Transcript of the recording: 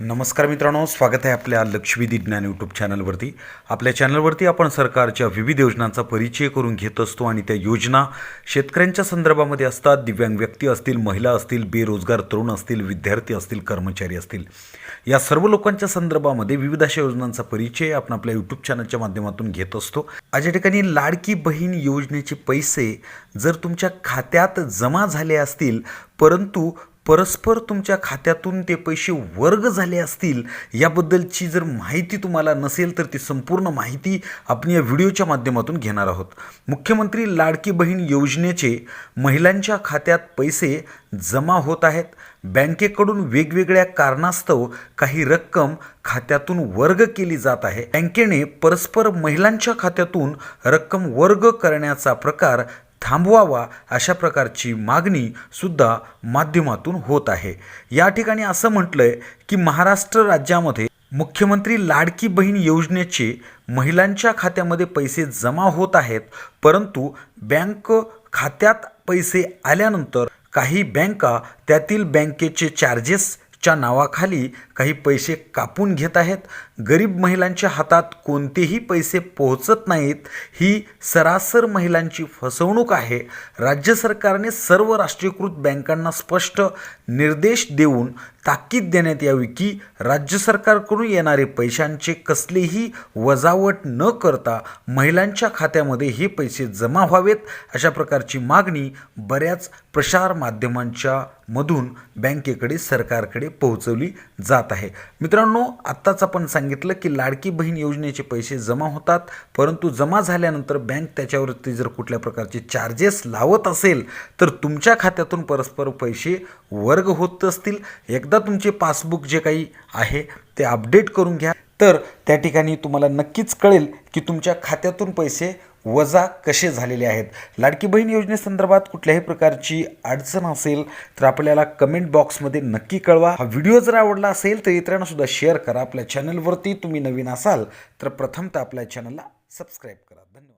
नमस्कार मित्रांनो स्वागत आहे आपल्या लक्ष्मीदी ज्ञान यूट्यूब चॅनलवरती आपल्या चॅनलवरती आपण सरकारच्या विविध योजनांचा परिचय करून घेत असतो आणि त्या योजना शेतकऱ्यांच्या संदर्भामध्ये असतात. दिव्यांग व्यक्ती असतील महिला असतील बेरोजगार तरुण असतील विद्यार्थी असतील कर्मचारी असतील. या सर्व लोकांच्या संदर्भामध्ये विविध अशा योजनांचा परिचय आपण आपल्या यूट्यूब चॅनलच्या माध्यमातून घेत असतो. आज या ठिकाणी लाडकी बहीण योजनेचे पैसे जर तुमच्या खात्यात जमा झाले असतील परंतु परस्पर तुमच्या खात्यातून ते पैसे वर्ग झाले असतील याबद्दलची जर माहिती तुम्हाला नसेल तर ती संपूर्ण माहिती आपण या व्हिडिओच्या माध्यमातून घेणार आहोत. मुख्यमंत्री लाडकी बहीण योजनेचे महिलांच्या खात्यात पैसे जमा होत आहेत. बँकेकडून वेगवेगळ्या कारणास्तव काही रक्कम खात्यातून वर्ग केली जात आहे. बँकेने परस्पर महिलांच्या खात्यातून रक्कम वर्ग करण्याचा प्रकार थांबवावा अशा प्रकारची मागणी सुद्धा माध्यमातून होत आहे. या ठिकाणी असं म्हटलंय की महाराष्ट्र राज्यामध्ये मुख्यमंत्री लाडकी बहीण योजनेचे महिलांच्या खात्यामध्ये पैसे जमा होत आहेत परंतु बँक खात्यात पैसे आल्यानंतर काही बँका त्यातील बँकेचे चार्जेस च्या नावाखाली काही पैसे कापून घेत आहेत. गरीब महिलांच्या हातात कोणतेही पैसे पोहोचत नाहीत. ही सरासर महिलांची फसवणूक आहे. राज्य सरकारने सर्व राष्ट्रीयकृत बँकांना स्पष्ट निर्देश देऊन ताकीद देण्यात यावी की राज्य सरकारकडून येणारे पैशांचे कसलेही वजावट न करता महिलांच्या खात्यामध्ये हे पैसे जमा व्हावेत अशा प्रकारची मागणी बऱ्याच प्रसार माध्यमांच्या मधून बँकेकडे सरकारकडे पोहोचवली जात आहे. मित्रांनो आत्ताच आपण सांगितलं की लाडकी बहीण योजनेचे पैसे जमा होतात परंतु जमा झाल्यानंतर बँक त्याच्यावरती जर कुठल्या प्रकारचे चार्जेस लावत असेल तर तुमच्या खात्यातून परस्पर पैसे वर्ग होत असतील. एकदा तुमचे पासबुक जे काही आहे ते अपडेट करून घ्या. तर त्या ठिकाणी तुम्हाला नक्कीच कळेल की तुमच्या खात्यातून पैसे वजा कसे झालेले आहेत. लाडकी बहीण योजनेसंदर्भात कुठल्याही प्रकारची अडचण असेल तर आपल्याला कमेंट बॉक्समध्ये नक्की कळवा. हा व्हिडिओ जर आवडला असेल तर इतरांना सुद्धा शेअर करा. आपल्या चॅनलवरती तुम्ही नवीन असाल तर प्रथमतः आपल्या चॅनलला सबस्क्राईब करा. धन्यवाद.